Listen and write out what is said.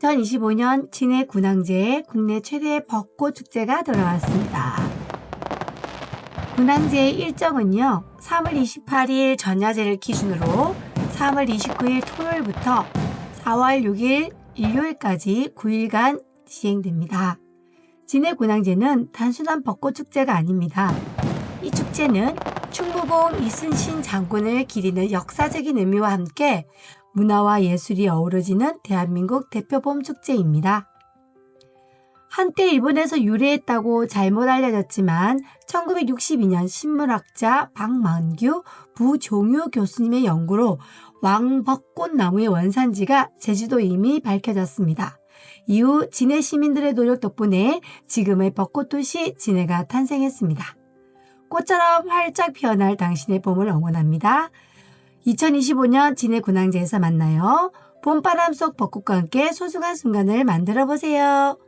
2025년 진해 군항제의 국내 최대 벚꽃 축제가 돌아왔습니다. 군항제의 일정은요, 3월 28일 전야제를 기준으로 3월 29일 토요일부터 4월 6일 일요일까지 9일간 시행됩니다. 진해 군항제는 단순한 벚꽃 축제가 아닙니다. 이 축제는 충무공 이순신 장군을 기리는 역사적인 의미와 함께 문화와 예술이 어우러지는 대한민국 대표 봄 축제입니다. 한때 일본에서 유래했다고 잘못 알려졌지만 1962년 신문학자 박만규 부종유 교수님의 연구로 왕벚꽃나무의 원산지가 제주도에 이미 밝혀졌습니다. 이후 진해 시민들의 노력 덕분에 지금의 벚꽃도시 진해가 탄생했습니다. 꽃처럼 활짝 피어날 당신의 봄을 응원합니다. 2025년 진해 군항제에서 만나요. 봄바람 속 벚꽃과 함께 소중한 순간을 만들어 보세요.